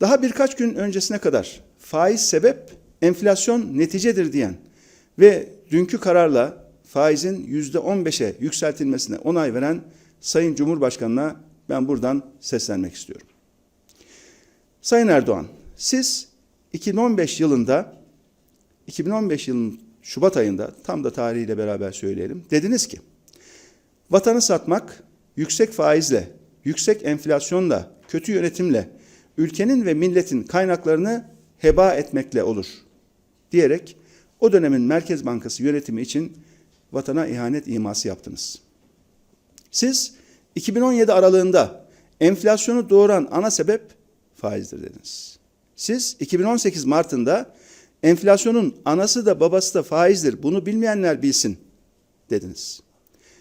Daha birkaç gün öncesine kadar faiz sebep, enflasyon neticedir diyen ve dünkü kararla faizin yüzde on beşe yükseltilmesine onay veren Sayın Cumhurbaşkanı'na ben buradan seslenmek istiyorum. Sayın Erdoğan, siz 2015 yılında 2015 yılının Şubat ayında tam da tarihiyle beraber söyleyelim. Dediniz ki vatanı satmak yüksek faizle, yüksek enflasyonla, kötü yönetimle, ülkenin ve milletin kaynaklarını heba etmekle olur diyerek o dönemin Merkez Bankası yönetimi için vatana ihanet iması yaptınız. Siz 2017 aralığında enflasyonu doğuran ana sebep faizdir dediniz. Siz 2018 Mart'ında enflasyonun anası da babası da faizdir. Bunu bilmeyenler bilsin dediniz.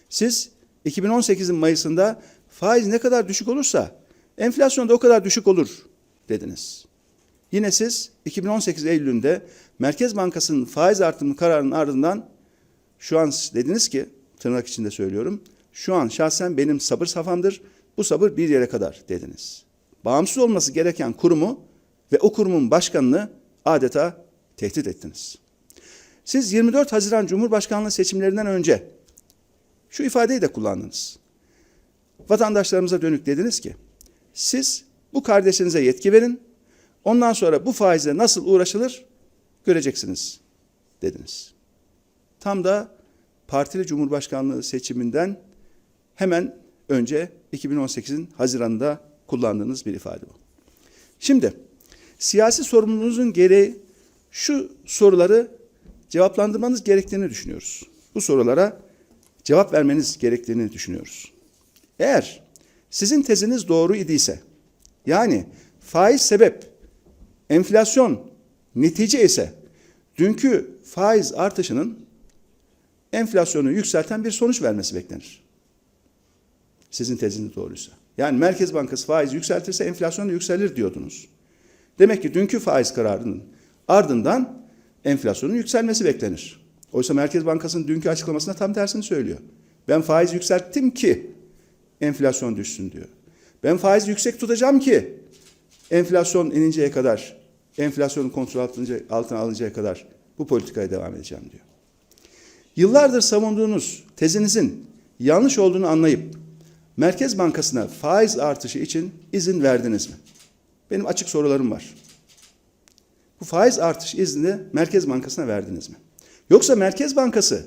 Siz 2018'in Mayıs'ında faiz ne kadar düşük olursa enflasyon da o kadar düşük olur dediniz. Yine siz 2018 Eylül'ünde Merkez Bankası'nın faiz artımı kararının ardından şu an dediniz ki tırnak içinde söylüyorum. Şu an şahsen benim sabır safhamdır. Bu sabır bir yere kadar dediniz. Bağımsız olması gereken kurumu ve o kurumun başkanını adeta tehdit ettiniz. Siz 24 Haziran Cumhurbaşkanlığı seçimlerinden önce şu ifadeyi de kullandınız. Vatandaşlarımıza dönük dediniz ki, siz bu kardeşinize yetki verin, ondan sonra bu faizle nasıl uğraşılır göreceksiniz dediniz. Tam da partili cumhurbaşkanlığı seçiminden hemen önce 2018'in Haziran'da kullandığınız bir ifade bu. Şimdi siyasi sorumluluğunuzun gereği şu soruları cevaplandırmanız gerektiğini düşünüyoruz. Bu sorulara cevap vermeniz gerektiğini düşünüyoruz. Eğer sizin teziniz doğru idiyse, yani faiz sebep, enflasyon netice ise, dünkü faiz artışının enflasyonu yükselten bir sonuç vermesi beklenir. Sizin teziniz doğruysa. Yani Merkez Bankası faiz yükseltirse enflasyon yükselir diyordunuz. Demek ki dünkü faiz kararının ardından enflasyonun yükselmesi beklenir. Oysa Merkez Bankası'nın dünkü açıklamasında tam tersini söylüyor. Ben faiz yükselttim ki enflasyon düşsün diyor. Ben faiz yüksek tutacağım ki enflasyon ininceye kadar, enflasyonun kontrol altına alıncaya kadar bu politikaya devam edeceğim diyor. Yıllardır savunduğunuz tezinizin yanlış olduğunu anlayıp Merkez Bankası'na faiz artışı için izin verdiniz mi? Benim açık sorularım var. Bu faiz artış izni Merkez Bankası'na verdiniz mi? Yoksa Merkez Bankası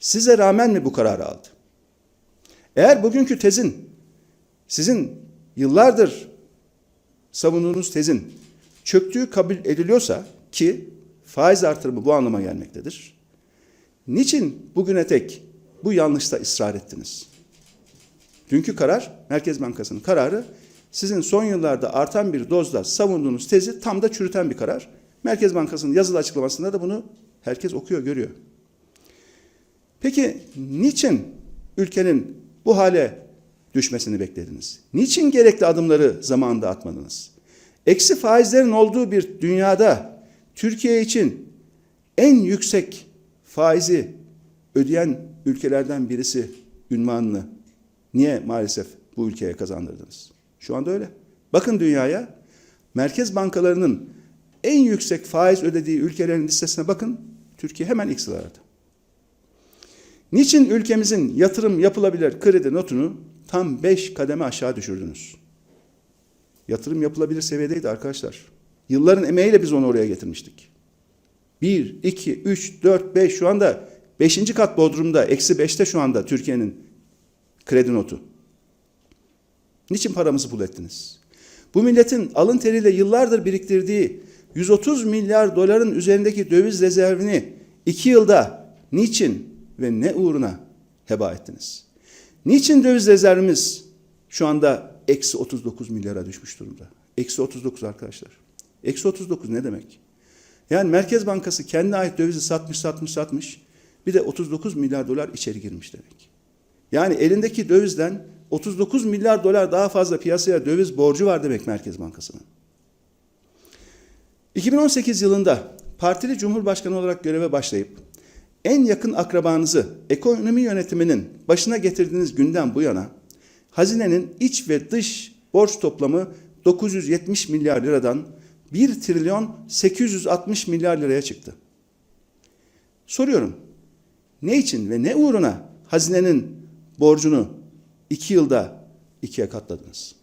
size rağmen mi bu kararı aldı? Eğer bugünkü tezin sizin yıllardır savunduğunuz tezin çöktüğü kabul ediliyorsa ki faiz artırımı bu anlama gelmektedir. Niçin bugüne tek bu yanlışta ısrar ettiniz? Dünkü karar, Merkez Bankası'nın kararı sizin son yıllarda artan bir dozda savunduğunuz tezi tam da çürüten bir karar. Merkez Bankası'nın yazılı açıklamasında da bunu herkes okuyor, görüyor. Peki niçin ülkenin bu hale düşmesini beklediniz? Niçin gerekli adımları zamanında atmadınız? Eksi faizlerin olduğu bir dünyada Türkiye için en yüksek faizi ödeyen ülkelerden birisi ünvanını niye maalesef bu ülkeye kazandırdınız? Şu anda öyle. Bakın dünyaya merkez bankalarının en yüksek faiz ödediği ülkelerin listesine bakın. Türkiye hemen ilk sıralarda. Niçin ülkemizin yatırım yapılabilir kredi notunu tam 5 kademe aşağı düşürdünüz? Yatırım yapılabilir seviyedeydi arkadaşlar. Yılların emeğiyle biz onu oraya getirmiştik. 1, 2, 3, 4, 5 şu anda 5. kat Bodrum'da, eksi 5'te şu anda Türkiye'nin kredi notu. Niçin paramızı pul ettiniz? Bu milletin alın teriyle yıllardır biriktirdiği 130 milyar doların üzerindeki döviz rezervini iki yılda niçin ve ne uğruna heba ettiniz? Niçin döviz rezervimiz şu anda eksi 39 milyara düşmüş durumda? Eksi 39 arkadaşlar. Eksi 39 ne demek? Yani Merkez Bankası kendine ait dövizi satmış, satmış, satmış. Bir de 39 milyar dolar içeri girmiş demek. Yani elindeki dövizden 39 milyar dolar daha fazla piyasaya döviz borcu var demek Merkez Bankası'nın. 2018 yılında partili cumhurbaşkanı olarak göreve başlayıp en yakın akrabanızı ekonomi yönetiminin başına getirdiğiniz günden bu yana hazinenin iç ve dış borç toplamı 970 milyar liradan 1 trilyon 860 milyar liraya çıktı. Soruyorum. Ne için ve ne uğruna hazinenin borcunu iki yılda ikiye katladınız?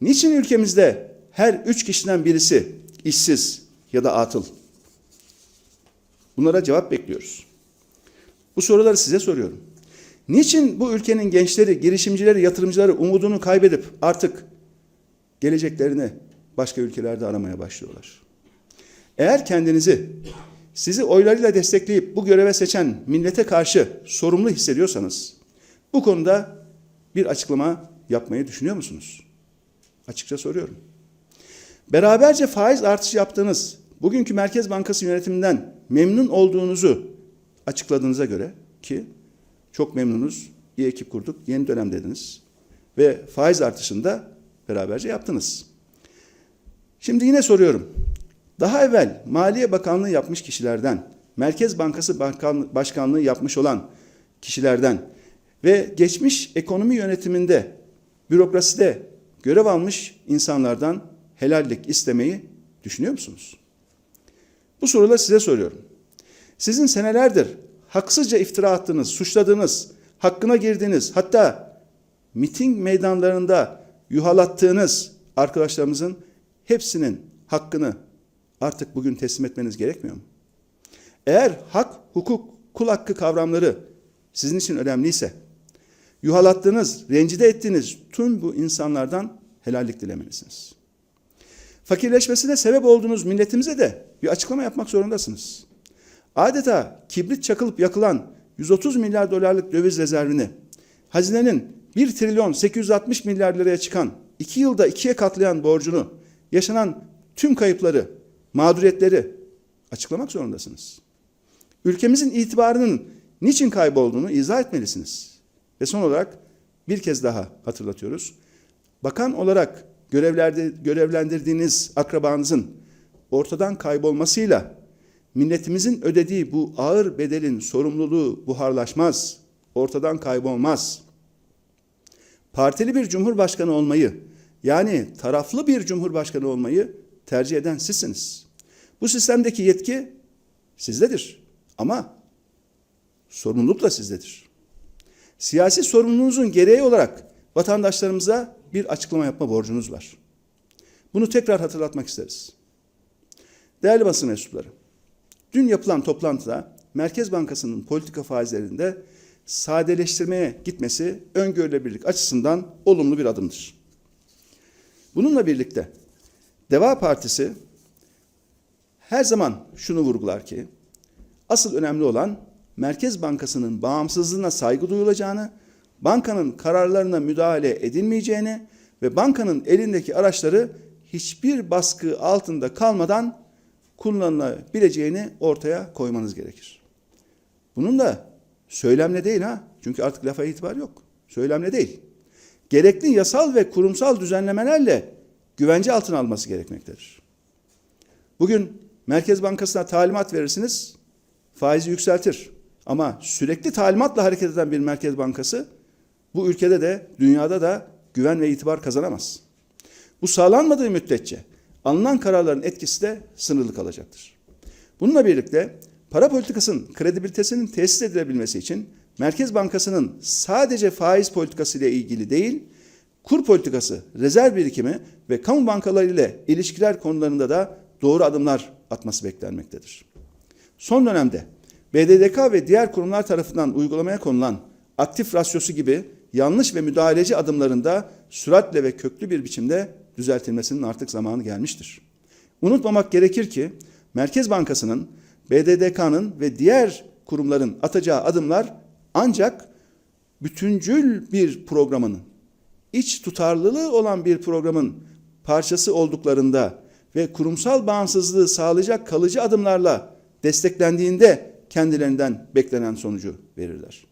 Niçin ülkemizde her üç kişiden birisi işsiz ya da atıl? Bunlara cevap bekliyoruz. Bu soruları size soruyorum. Niçin bu ülkenin gençleri, girişimcileri, yatırımcıları umudunu kaybedip artık geleceklerini başka ülkelerde aramaya başlıyorlar? Eğer kendinizi sizi oylarıyla destekleyip bu göreve seçen millete karşı sorumlu hissediyorsanız bu konuda bir açıklama yapmayı düşünüyor musunuz? Açıkça soruyorum. Beraberce faiz artışı yaptığınız bugünkü Merkez Bankası yönetiminden memnun olduğunuzu açıkladığınıza göre ki çok memnunuz, iyi ekip kurduk, yeni dönem dediniz ve faiz artışında beraberce yaptınız. Şimdi yine soruyorum. Daha evvel Maliye Bakanlığı yapmış kişilerden, Merkez Bankası Başkanlığı yapmış olan kişilerden ve geçmiş ekonomi yönetiminde, bürokraside görev almış insanlardan helallik istemeyi düşünüyor musunuz? Bu soruları size soruyorum. Sizin senelerdir haksızca iftira attığınız, suçladığınız, hakkına girdiğiniz, hatta miting meydanlarında yuhalattığınız arkadaşlarımızın hepsinin hakkını artık bugün teslim etmeniz gerekmiyor mu? Eğer hak, hukuk, kul hakkı kavramları sizin için önemliyse, yuhalattığınız, rencide ettiğiniz tüm bu insanlardan helallik dilemelisiniz. Fakirleşmesine sebep olduğunuz milletimize de bir açıklama yapmak zorundasınız. Adeta kibrit çakılıp yakılan 130 milyar dolarlık döviz rezervini, hazinenin 1 trilyon 860 milyar liraya çıkan, 2 yılda ikiye katlayan borcunu, yaşanan tüm kayıpları, mağduriyetleri açıklamak zorundasınız. Ülkemizin itibarının niçin kaybolduğunu izah etmelisiniz. Ve son olarak bir kez daha hatırlatıyoruz. Bakan olarak görevlerde, görevlendirdiğiniz akrabanızın ortadan kaybolmasıyla milletimizin ödediği bu ağır bedelin sorumluluğu buharlaşmaz, ortadan kaybolmaz. Partili bir cumhurbaşkanı olmayı, yani taraflı bir cumhurbaşkanı olmayı tercih eden sizsiniz. Bu sistemdeki yetki sizdedir ama sorumluluk da sizdedir. Siyasi sorumluluğunuzun gereği olarak vatandaşlarımıza bir açıklama yapma borcunuz var. Bunu tekrar hatırlatmak isteriz. Değerli basın mensupları, dün yapılan toplantıda Merkez Bankası'nın politika faizlerinde sadeleştirmeye gitmesi öngörülebilirlik açısından olumlu bir adımdır. Bununla birlikte Deva Partisi her zaman şunu vurgular ki asıl önemli olan Merkez Bankası'nın bağımsızlığına saygı duyulacağını, bankanın kararlarına müdahale edilmeyeceğini ve bankanın elindeki araçları hiçbir baskı altında kalmadan kullanılabileceğini ortaya koymanız gerekir. Bunun da söylemle değil ha. Çünkü artık lafa itibar yok. Söylemle değil. Gerekli yasal ve kurumsal düzenlemelerle güvence altına alması gerekmektedir. Bugün Merkez Bankası'na talimat verirsiniz, faizi yükseltir. Ama sürekli talimatla hareket eden bir Merkez Bankası bu ülkede de dünyada da güven ve itibar kazanamaz. Bu sağlanmadığı müddetçe alınan kararların etkisi de sınırlı kalacaktır. Bununla birlikte para politikasının kredibilitesinin tesis edilebilmesi için Merkez Bankası'nın sadece faiz politikası ile ilgili değil, kur politikası, rezerv birikimi ve kamu bankaları ile ilişkiler konularında da doğru adımlar atması beklenmektedir. Son dönemde BDDK ve diğer kurumlar tarafından uygulamaya konulan aktif rasyosu gibi yanlış ve müdahaleci adımlarında süratle ve köklü bir biçimde düzeltilmesinin artık zamanı gelmiştir. Unutmamak gerekir ki Merkez Bankası'nın, BDDK'nın ve diğer kurumların atacağı adımlar ancak bütüncül bir programın, iç tutarlılığı olan bir programın parçası olduklarında ve kurumsal bağımsızlığı sağlayacak kalıcı adımlarla desteklendiğinde kendilerinden beklenen sonucu verirler.